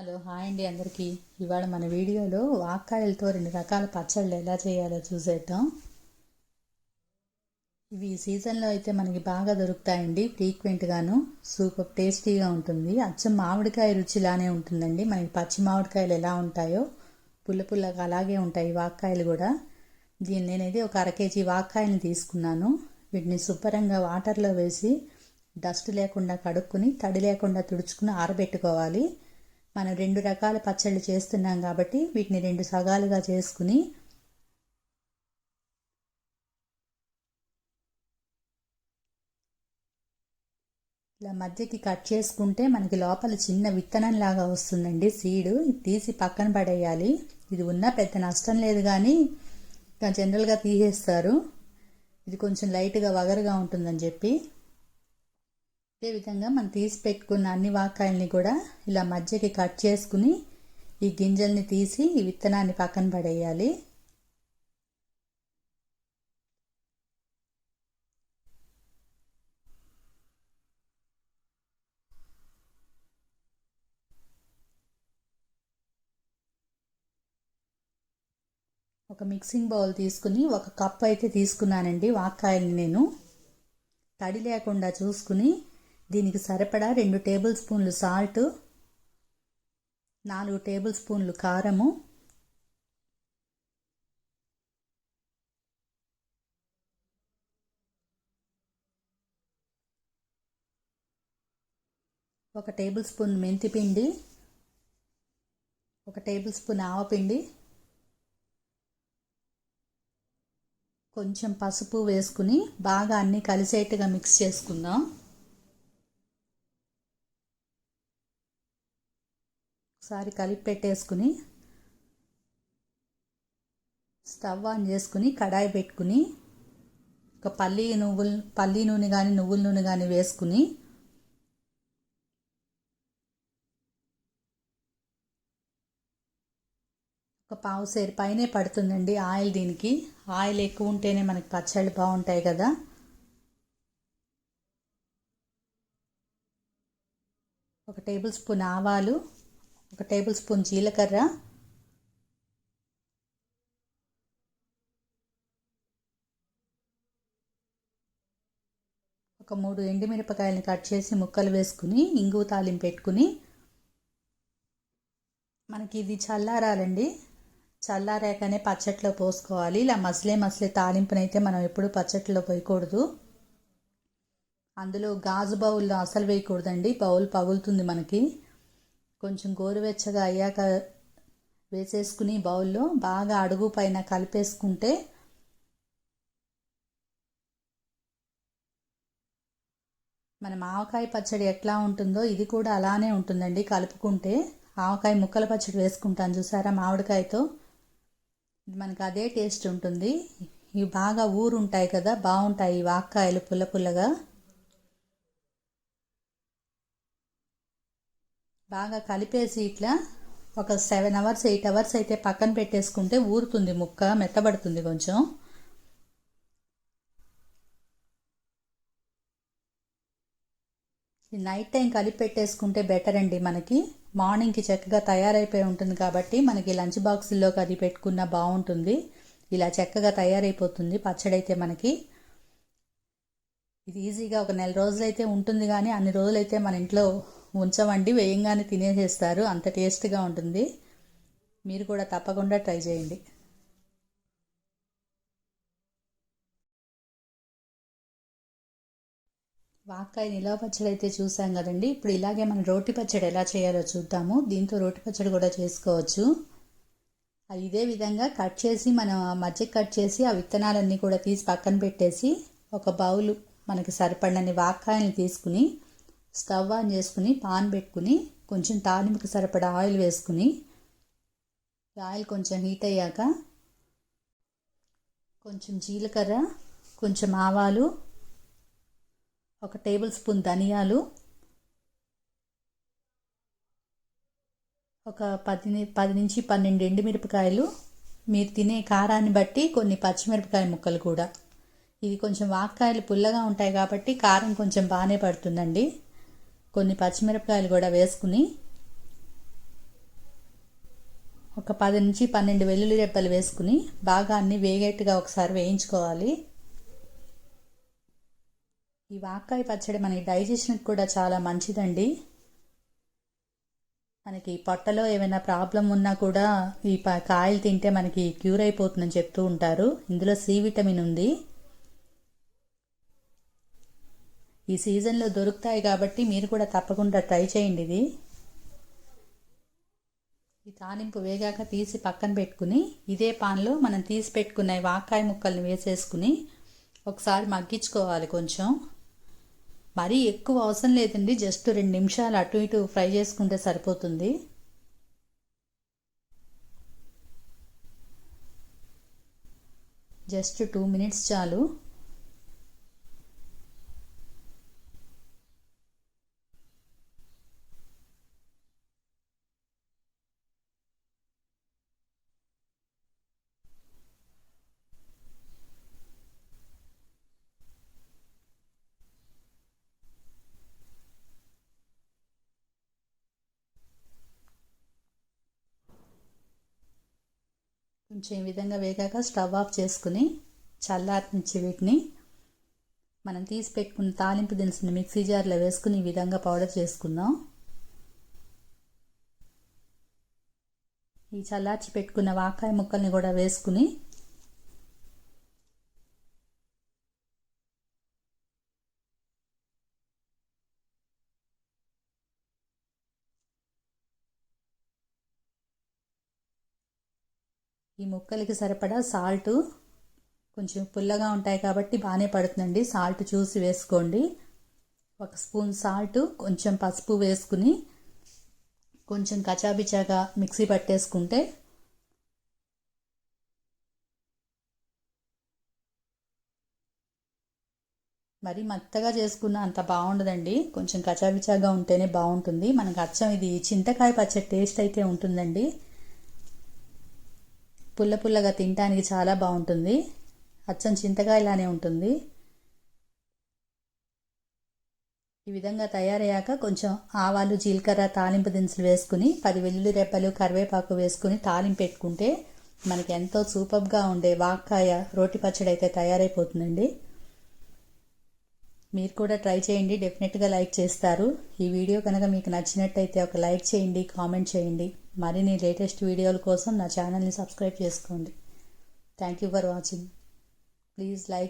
Hello hi అండి అందరికీ. ఇవాళ మన వీడియోలో వాక్కాయలతో రెండు రకాల పచ్చళ్ళు ఎలా చేయాలో చూసేద్దాం. ఇవి ఈ సీజన్లో అయితే మనకి బాగా దొరుకుతాయండి ఫ్రీక్వెంట్గాను సూపర్ టేస్టీగా ఉంటుంది. అచ్చం మామిడికాయ రుచిలానే ఉంటుందండి. మనకి పచ్చి మామిడికాయలు ఎలా ఉంటాయో పుల్ల పుల్లగా అలాగే ఉంటాయి వాక్కాయలు కూడా. దీన్ని నేనైతే ఒక అర కేజీ వాక్కాయలు తీసుకున్నాను. వీటిని శుభ్రంగా వాటర్లో వేసి డస్ట్ లేకుండా కడుక్కుని తడి లేకుండా తుడుచుకుని ఆరబెట్టుకోవాలి. మనం రెండు రకాల పచ్చళ్ళు చేస్తున్నాం కాబట్టి వీటిని రెండు సగాలుగా చేసుకుని ఇలా మధ్యకి కట్ చేసుకుంటే మనకి లోపల చిన్న విత్తనం లాగా వస్తుందండి. సీడు తీసి పక్కన పడేయాలి. ఇది ఉన్నా పెద్ద నష్టం లేదు కానీ జనరల్గా తీసేస్తారు. ఇది కొంచెం లైట్గా వగరుగా ఉంటుందని చెప్పి ఇదే విధంగా మనం తీసి పెట్టుకున్న అన్ని వాకాయల్ని కూడా ఇలా మధ్యకి కట్ చేసుకుని ఈ గింజల్ని తీసి ఈ విత్తనాన్ని పక్కన పడేయాలి. ఒక మిక్సింగ్ బౌల్ తీసుకుని ఒక కప్ అయితే తీసుకున్నానండి వాకాయల్ని నేను. తడి లేకుండా చూసుకుని దీనికి సరిపడా రెండు టేబుల్ స్పూన్లు సాల్ట్ నాలుగు టేబుల్ స్పూన్లు కారము ఒక టేబుల్ స్పూన్ మెంతిపిండి ఒక టేబుల్ స్పూన్ ఆవపిండి కొంచెం పసుపు వేసుకుని బాగా అన్నీ కలిసేట్టుగా మిక్స్ చేసుకుందాం. ఒకసారి కలిపి పెట్టేసుకుని స్టవ్ ఆన్ చేసుకుని కడాయి పెట్టుకుని ఒక పల్లి నువ్వులు పల్లి నూనె కానీ నువ్వుల నూనె కానీ వేసుకుని ఒక పావు సేరు పైనే పడుతుందండి ఆయిల్ దీనికి. ఆయిల్ ఎక్కువ ఉంటేనే మనకి పచ్చళ్ళు బాగుంటాయి కదా. ఒక టేబుల్ స్పూన్ ఆవాలు ఒక టేబుల్ స్పూన్ జీలకర్ర. ఒక మూడు ఎండుమిరపకాయలని కట్ చేసి ముక్కలు వేసుకుని ఇంగువ తాలింపు పెట్టుకుని మనకి ఇది చల్లారాలండి. చల్లారాకనే పచ్చట్లో పోసుకోవాలి. ఇలా మసలే మసలే తాలింపునైతే మనం ఎప్పుడు పచ్చట్లో పోయకూడదు. అందులో గాజు బౌల్లో అసలు వేయకూడదండి. బౌల్ పగులుతుంది మనకి. కొంచెం గోరువెచ్చగా అయ్యాక వేసేసుకుని బౌల్లో బాగా అడుగు పైన కలిపేసుకుంటే మన ఆవకాయ పచ్చడి ఎట్లా ఉంటుందో ఇది కూడా అలానే ఉంటుందండి కలుపుకుంటే. ఆవకాయ ముక్కల పచ్చడి వేసుకుంటాను చూసారా మామిడికాయతో. మనకు అదే టేస్ట్ ఉంటుంది. ఇవి బాగా ఊరుంటాయి కదా బాగుంటాయి ఈ వాక్కాయలు పుల్ల పుల్లగా. బాగా కలిపేసి ఇట్లా ఒక సెవెన్ అవర్స్ ఎయిట్ అవర్స్ అయితే పక్కన పెట్టేసుకుంటే ఊరుతుంది ముక్క మెత్తబడుతుంది కొంచెం. నైట్ టైం కలిపి పెట్టేసుకుంటే బెటర్ అండి మనకి. మార్నింగ్కి చక్కగా తయారైపోయి ఉంటుంది కాబట్టి మనకి లంచ్ బాక్సుల్లోకి అది పెట్టుకున్న బాగుంటుంది. ఇలా చక్కగా తయారైపోతుంది పచ్చడి అయితే మనకి. ఇది ఈజీగా ఒక నెల రోజులైతే ఉంటుంది కానీ అన్ని రోజులైతే మన ఇంట్లో ఉంచవండి వేయంగానే తినేసేస్తారు. అంత టేస్ట్గా ఉంటుంది. మీరు కూడా తప్పకుండా ట్రై చేయండి. వాక్కాయ నిలవ పచ్చడి అయితే చూసాం కదండి. ఇప్పుడు ఇలాగే మనం రోటి పచ్చడి ఎలా చేయాలో చూద్దాము. దీంతో రోటి పచ్చడి కూడా చేసుకోవచ్చు. ఇదే విధంగా కట్ చేసి మనం మధ్య కట్ చేసి ఆ విత్తనాలన్నీ కూడా తీసి పక్కన పెట్టేసి ఒక బౌల్ మనకి సరిపడని వాక్కాయని తీసుకుని స్టవ్ ఆన్ చేసుకుని పాన్ పెట్టుకుని కొంచెం తాలింపుకి సరిపడా ఆయిల్ వేసుకుని ఆయిల్ కొంచెం హీట్ అయ్యాక కొంచెం జీలకర్ర కొంచెం ఆవాలు ఒక టేబుల్ స్పూన్ ధనియాలు ఒక పది పది నుంచి పన్నెండు ఎండుమిరపకాయలు. మీరు తినే కారాన్ని బట్టి కొన్ని పచ్చిమిరపకాయ ముక్కలు కూడా. ఇది కొంచెం వాక్కాయలు పుల్లగా ఉంటాయి కాబట్టి కారం కొంచెం బాగానే పడుతుందండి. కొన్ని పచ్చిమిరపకాయలు కూడా వేసుకుని ఒక పది నుంచి పన్నెండు వెల్లుల్లి రెప్పలు వేసుకుని బాగా అన్ని వేగేట్టుగా ఒకసారి వేయించుకోవాలి. ఈ వాకాయ పచ్చడి మనకి డైజెషన్కి కూడా చాలా మంచిదండి. మనకి పొట్టలో ఏమైనా ప్రాబ్లం ఉన్నా కూడా ఈ కాయలు తింటే మనకి క్యూర్ అయిపోతుందని చెప్తూ ఉంటారు. ఇందులో సి విటమిన్ ఉంది. ఈ సీజన్లో దొరుకుతాయి కాబట్టి మీరు కూడా తప్పకుండా ట్రై చేయండి ఇది. ఈ తాలింపు వేగాక తీసి పక్కన పెట్టుకుని ఇదే పాన్లో మనం తీసి పెట్టుకున్న వాకాయ ముక్కల్ని వేసేసుకుని ఒకసారి మగ్గించుకోవాలి కొంచెం. మరీ ఎక్కువ అవసరం లేదండి జస్ట్ రెండు నిమిషాలు అటు ఇటు ఫ్రై చేసుకుంటే సరిపోతుంది. జస్ట్ టూ మినిట్స్ చాలు. కొంచెం ఈ విధంగా వేగాక స్టవ్ ఆఫ్ చేసుకుని చల్లారించి వీటిని మనం తీసి పెట్టుకున్న తాలింపు దినుసుని మిక్సీ జార్లో వేసుకుని ఈ విధంగా పౌడర్ చేసుకుందాం. ఈ చల్లార్చి పెట్టుకున్న వాకాయ ముక్కల్ని కూడా వేసుకుని ఈ ముక్కలకి సరిపడా సాల్ట్ కొంచెం పుల్లగా ఉంటాయి కాబట్టి బాగానే పడుతుందండి. సాల్ట్ చూసి వేసుకోండి. ఒక స్పూన్ సాల్ట్ కొంచెం పసుపు వేసుకుని కొంచెం కచాబిచాగా మిక్సీ పట్టేసుకుంటే మరి మెత్తగా చేసుకున్న అంత బాగుండదండి. కొంచెం కచాబిచాగా ఉంటేనే బాగుంటుంది. మనకు అచ్చం ఇది చింతకాయ పచ్చడి టేస్ట్ అయితే ఉంటుందండి. పుల్ల పుల్లగా తినడానికి చాలా బాగుంటుంది. అచ్చం చింతకాయలానే ఉంటుంది. ఈ విధంగా తయారయ్యాక కొంచెం ఆవాలు జీలకర్ర తాలింపు దినుసులు వేసుకుని పది వెల్లుల్లి రెప్పలు కరివేపాకు వేసుకుని తాలింపు పెట్టుకుంటే మనకి ఎంతో సూపర్గా ఉండే వాక్కాయ రోటి పచ్చడి అయితే తయారైపోతుందండి. మీరు కూడా ట్రై చేయండి డెఫినెట్గా లైక్ చేస్తారు. ఈ వీడియో కనుక మీకు నచ్చినట్టయితే ఒక లైక్ చేయండి కామెంట్ చేయండి. మరిన్ని లేటెస్ట్ వీడియోల కోసం నా ఛానల్ని సబ్స్క్రైబ్ చేసుకోండి. Thank you for watching please like